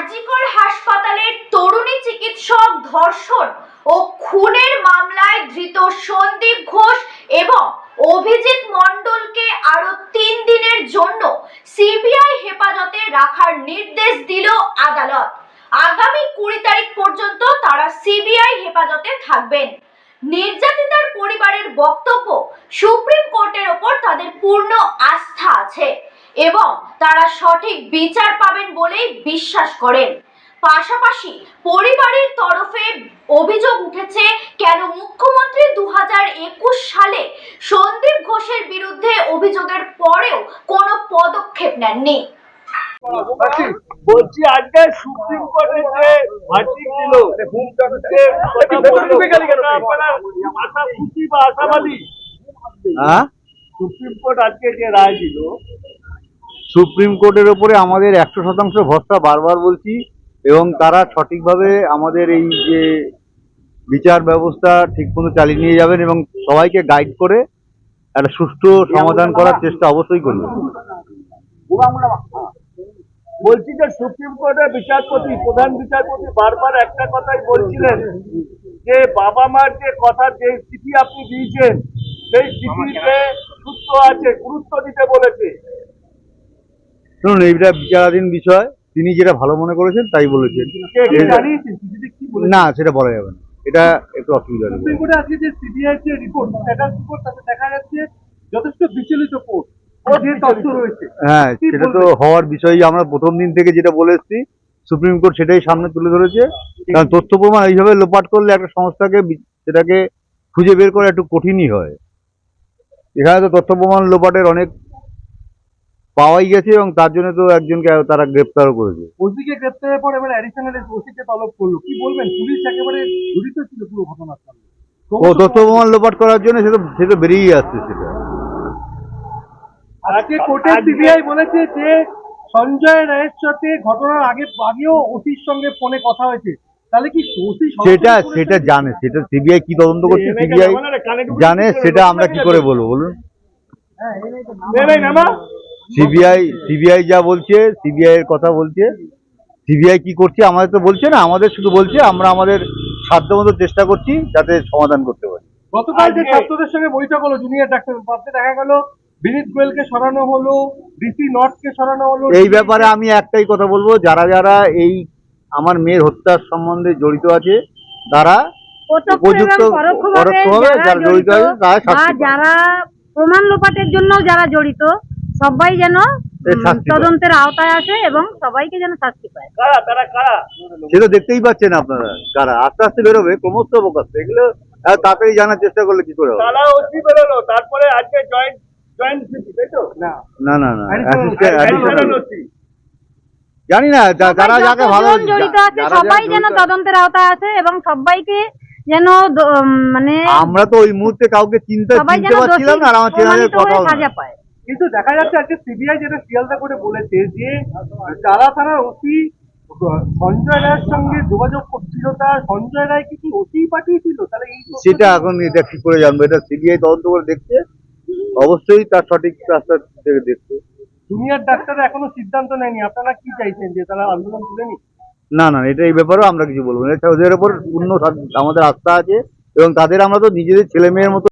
আরজিকর হাসপাতালের তরুণী চিকিৎসক ধর্ষণ ও খুনের মামলায় ধৃত সন্দীপ ঘোষ এবং অভিজিৎ মণ্ডলকে আরও তিন দিনের জন্য সিবিআই হেফাজতে রাখার নির্দেশ দিল আদালত। আগামী কুড়ি তারিখ পর্যন্ত তারা সিবিআই হেফাজতে থাকবেন। নির্যাতিতার পরিবারের বক্তব্য সুপ্রিম কোর্টের ওপর তাদের পূর্ণ আস্থা আছে। এবং তারা সঠিক বিচার পাবেন বলেই বিশ্বাস করেন। পাশাপাশি পরিবারের তরফে অভিযোগ উঠেছে কেন মুখ্যমন্ত্রী দু একুশ সালে সন্দীপ ঘোষের বিরুদ্ধে অভিযোগের পরেও কোনো পদক্ষেপ নেননি। বলছি আজকে সুপ্রিম কোর্টে যে খুশি বা আশাবাদী? হ্যাঁ? সুপ্রিম কোর্ট আজকে যে রায় দিল সুপ্রিম কোর্টের ওপরে আমাদের একশো শতাংশ ভরসা বারবার বলছি, এবং তারা সঠিকভাবে আমাদের এই যে বিচার ব্যবস্থা ঠিকমতো চালিয়ে নিয়ে যাবেন এবং সবাইকে গাইড করে একটা সুষ্ঠু সমাধান করার চেষ্টা অবশ্যই করবে বলছি যে সুপ্রিম কোর্টের বিচারপতি, প্রধান বিচারপতি বারবার একটা কথাই বলছিলেন যে বাবা মার যে কথা, যে চিঠি আপনি দিয়েছেন, সেই চিঠিতে সূত্র আছে, গুরুত্ব দিতে বলেছে। শুনুন এইটা বিচারাধীন বিষয়। তিনি যেটা ভালো মনে করেছেন তাই বলেছেন। না সেটা বলা যাবে না। এটা একটু অসুবিধা হবে আজকে যে সিবিআই যে রিপোর্ট স্ট্যাটাস রিপোর্ট তাতে দেখা যাচ্ছে যথেষ্ট বিচলিত কোর্ট। যে তথ্য রয়েছে। হ্যাঁ সেটা তো হওয়ার বিষয়ই আমরা প্রথম দিন থেকে যেটা বলে এসেছি সুপ্রিম কোর্ট সেটাই সামনে তুলে ধরেছে। কারণ তথ্য প্রমাণ এইভাবে লোপাট করলে একটা সংস্থাকে সেটাকে খুঁজে বের করা একটু কঠিনই হয়। এখানে তো তথ্য প্রমাণ লোপাটের অনেক পাওয়াই গেছে এবং তার জন্য তো একজনকে তারা গ্রেপ্তারও করেছে। ওসিকে গ্রেপ্তারের পর এবার অ্যাডিশনাল ওসিকে তলব করল। কি বলবেন? পুলিশ একেবারে জড়িত ছিল পুরো ঘটনার সঙ্গে। ও তথ্য প্রমাণ লোপাট করার জন্য সে তো সে তো বেরিয়েই আসছে সেটা। আজকে কোর্টে সিবিআই বলেছে যে সঞ্জয় রায়ের সাথে ঘটনার আগে আগেও ওসির সঙ্গে ফোনে কথা হয়েছে। তাহলে কি ওসি সেটা সেটা জানে সেটা সিবিআই কি তদন্ত করছে সিবিআই জানে সেটা আমরা কি করে বলব বলুন। সিবিআই সিবিআই যা বলছে সিবিআই এর কথা বলছে। সিবিআই কি করছে আমাদের তো বলছে না আমাদের শুধু বলছে আমরা আমাদের সাধ্যমতো চেষ্টা করছি যাতে সমাধান করতে পারি। গতকাল যে ছাত্রদের সঙ্গে বৈঠক হলো জুনিয়র ডাক্তার পাশে দেখা গেল বিনীত গোয়েলকে সরানো হলো ডিসি নর্থকে সরানো হলো। এই ব্যাপারে আমি একটাই কথা বলব যারা যারা এই আমার মেয়ের হত্যার সম্বন্ধে জড়িত আছে তারা উপযুক্ত পরোক্ষভাবে যারা জড়িত আছে তারা। যারা প্রমাণ লোপাটের জন্য যারা জড়িত সবাই যেন। তদন্তের আওতায় আসে এবং সবাইকে যেন শাস্তি পায়। কারা তারা কারা? সে তো দেখতেই পাচ্ছেন আপনারা কারা? আস্তে আস্তে বেরোবে ক্রমশ প্রকাশ এগুলো এত তাড়াতাড়ি জানার চেষ্টা করলে কি করে তারা ওসি বেরোলো তারপরে আজকে জয়েন্ট জয়েন্ট তাই তো? না। না না না Additional- assistant- additional additional- OC জানি না যারা যাকে ভালো জড়িত আছে যারা যারা সবাই যেন তদন্তের আওতায় আসে এবং সবাইকে যেন মানে আমরা তো ওই মুহূর্তে কাউকে চিনতে সবাই চিনতে যেন পারছিলাম না আর আমার হয়ে কথাও পায়। কিন্তু দেখা যাচ্ছে আজকে সিবিআই যেটা শিয়ালদা করে বলেছে যে তারা ওসি সঞ্জয় রায়ের সঙ্গে যোগাযোগ করছিল তা সঞ্জয় রায় কি কি ওসি পাঠিয়েছিল? তাহলে সেটা এখন এটা কি করে জানব। এটা সিবিআই তদন্ত করে দেখছে। অবশ্যই তার সঠিক রাস্তা থেকে দেখছে। জুনিয়র ডাক্তাররা এখনও সিদ্ধান্ত নেয়নি। আপনারা কি চাইছেন যে তারা আন্দোলন তুলে নিক? না না এটা এই ব্যাপারেও আমরা কিছু বলব না। এটা ওদের উপর পূর্ণ সা- আমাদের আস্থা আছে এবং তাদের আমরা তো নিজেদের ছেলে মেয়ের মতো